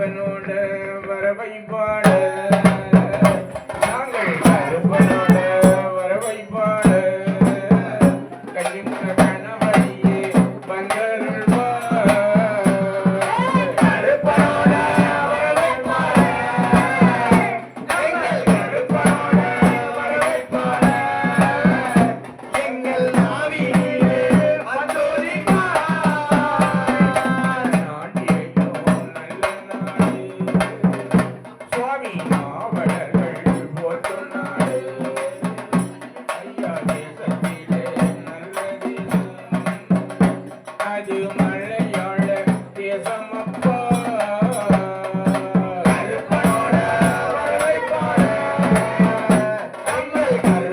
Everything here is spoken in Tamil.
கருப்பனோட வரவை பாட